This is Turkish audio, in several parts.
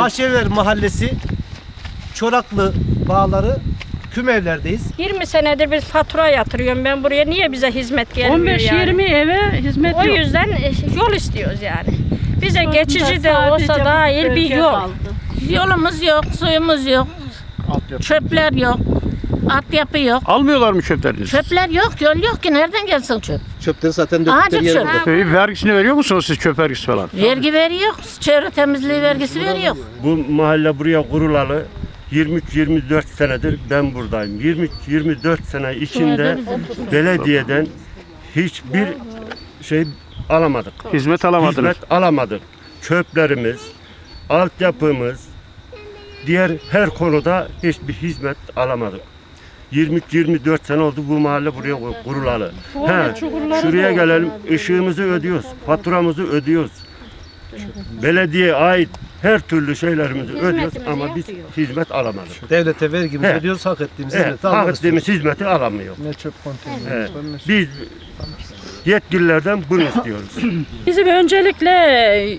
Bahçever Mahallesi Çoraklı Bağları Kümevler'deyiz. 20 senedir biz fatura yatırıyorum ben buraya. Niye bize hizmet gelmiyor 15-20 yani? eve hizmet O yok. yüzden e, yol istiyoruz yani. Bize Sonunda geçici de sadece olsa bu dahil bir bölge yol. kaldı. Yolumuz yok, suyumuz yok, çöpler yok, altyapı yok. Almıyorlar mı çöplerinizi? Çöpler yok, yol yok ki nereden gelsin çöp? Çöpleri zaten döktükleri çöp. Ee, vergisini veriyor musunuz siz çöp vergisi falan? Vergi veriyor, çevre temizliği vergisi veriyor. Bu mahalle buraya kurulalı 23-24 senedir ben buradayım. 23-24 sene içinde belediyeden hiçbir şey alamadık. Hizmet alamadınız. Hizmet alamadık. Çöplerimiz, altyapımız, diğer her konuda hiçbir hizmet alamadık. 23-24 sene oldu bu mahalle buraya kurulalı. He, şuraya gelelim ışığımızı ödüyoruz, faturamızı ödüyoruz. Belediye ait her türlü şeylerimizi ödüyoruz ama biz hizmet alamadık. Devlete vergimizi He. ödüyoruz, hak ettiğimiz Evet, hizmeti hak ettiğimiz hizmeti alamıyor. Ne çöp konteyneri. Biz yetkililerden bunu istiyoruz. Bizim öncelikle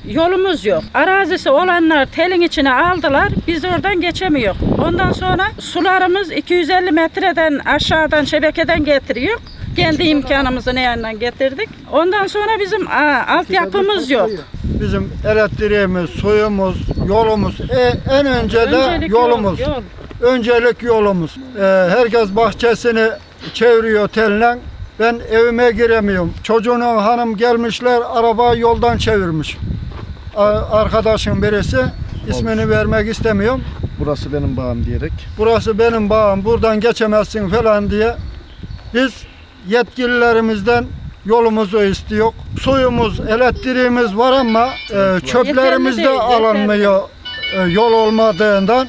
yolumuz yok. Arazisi olanlar telin içine aldılar. Biz oradan geçemiyor. Ondan sonra sularımız 250 metreden aşağıdan şebekeden getiriyor. Kendi imkanımızı ne yandan getirdik. Ondan sonra bizim aa, altyapımız yok. Bizim elektriğimiz, suyumuz, yolumuz. E, en önce de Öncelik yolumuz. yol, yol. Öncelik yolumuz. E, herkes bahçesini çeviriyor telle. Ben evime giremiyorum. Çocuğun hanım gelmişler, araba yoldan çevirmiş. A- Arkadaşım birisi, ismini vermek istemiyorum. Burası benim bağım diyerek. Burası benim bağım, buradan geçemezsin falan diye. Biz yetkililerimizden yolumuzu istiyor. Suyumuz, elektriğimiz var ama e, çöplerimiz de alınmıyor e, yol olmadığından.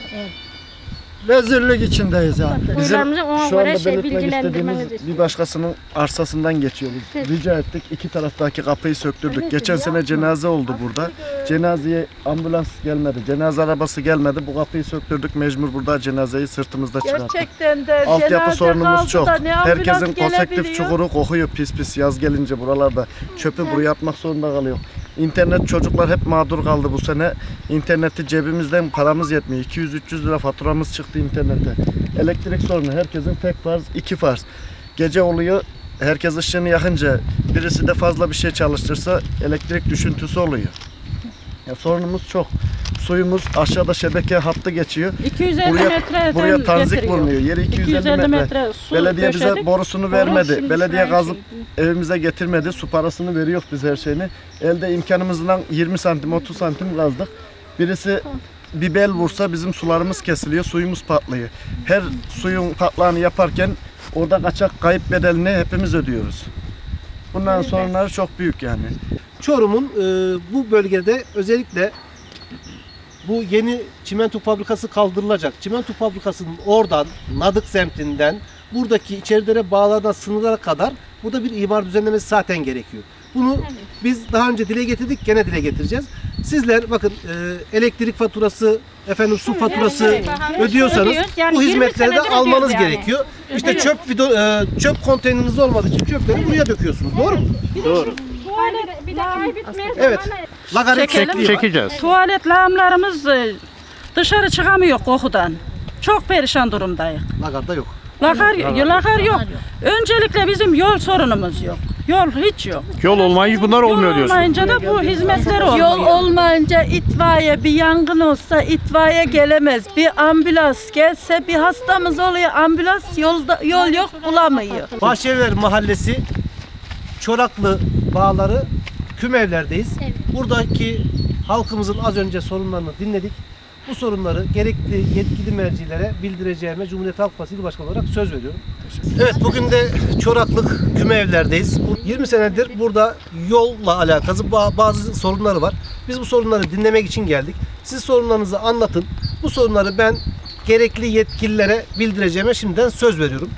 Rezillik içindeyiz yani. Bizim şu anda şey belirtmek istediğimiz bir başkasının arsasından geçiyoruz. Rica ettik. iki taraftaki kapıyı söktürdük. Geçen sene cenaze oldu burada. Cenazeye ambulans gelmedi. Cenaze arabası gelmedi. Bu kapıyı söktürdük. Mecbur burada cenazeyi sırtımızda çıkarttık. Gerçekten de Altyapı sorunumuz çok. Herkesin konsektif çukuru kokuyor pis pis yaz gelince buralarda. Çöpü buraya atmak zorunda kalıyor. İnternet çocuklar hep mağdur kaldı bu sene. İnterneti cebimizden paramız yetmiyor. 200-300 lira faturamız çıktı internete. Elektrik sorunu herkesin tek farz, iki farz. Gece oluyor herkes ışığını yakınca birisi de fazla bir şey çalıştırsa elektrik düşüntüsü oluyor. Ya sorunumuz çok. Suyumuz aşağıda şebeke hattı geçiyor. 250 Buraya- metreden Buraya tanzik getiriyor. bulunuyor. Yeri 250, 250 metre. metre su Belediye bize döşedik. borusunu Boru vermedi. Belediye şey- evimize getirmedi. Su parasını veriyor biz her şeyini. Elde imkanımızdan 20 santim 30 santim kazdık. Birisi bir bel vursa bizim sularımız kesiliyor, suyumuz patlıyor. Her suyun patlağını yaparken orada kaçak kayıp bedelini hepimiz ödüyoruz. Bundan sorunları çok büyük yani. Çorum'un e, bu bölgede özellikle bu yeni çimento fabrikası kaldırılacak. Çimento fabrikasının oradan, Nadık semtinden, buradaki içerilere bağlardan sınırlara kadar burada bir imar düzenlemesi zaten gerekiyor. Bunu biz daha önce dile getirdik, gene dile getireceğiz. Sizler bakın e, elektrik faturası, efendim su faturası şey ödüyorsanız. Yani bu 20 hizmetleri de almanız yani. gerekiyor. İşte çöp video, e, çöp konteyneriniz olmadığı için çöpleri buraya döküyorsunuz. Doğru mu? Doğru. Tuvalet bir de kaybetmeyelim. Evet. Lagaret Çekelim. Çekeceğiz. Tuvalet lağımlarımız e, dışarı çıkamıyor kokudan. Çok perişan durumdayız. Lagarda yok. Lakar, lakar yok. Öncelikle bizim yol sorunumuz yok. Yol hiç yok. Yol olmayınca bunlar olmuyor Yol diyorsun. olmayınca da bu hizmetler olmuyor. Yol olmayınca itfaiye bir yangın olsa itfaiye gelemez. Bir ambulans gelse bir hastamız oluyor ambulans yolda yol yok bulamıyor. Bahçever Mahallesi Çoraklı Bağları Kümevler'deyiz. Buradaki halkımızın az önce sorunlarını dinledik. Bu sorunları gerekli yetkili mercilere bildireceğime Cumhuriyet Halk Partisi İl Başkanı olarak söz veriyorum. Evet bugün de Çoraklık Kümevler'deyiz. Bu 20 senedir burada yolla alakalı ba- bazı sorunları var. Biz bu sorunları dinlemek için geldik. Siz sorunlarınızı anlatın. Bu sorunları ben gerekli yetkililere bildireceğime şimdiden söz veriyorum.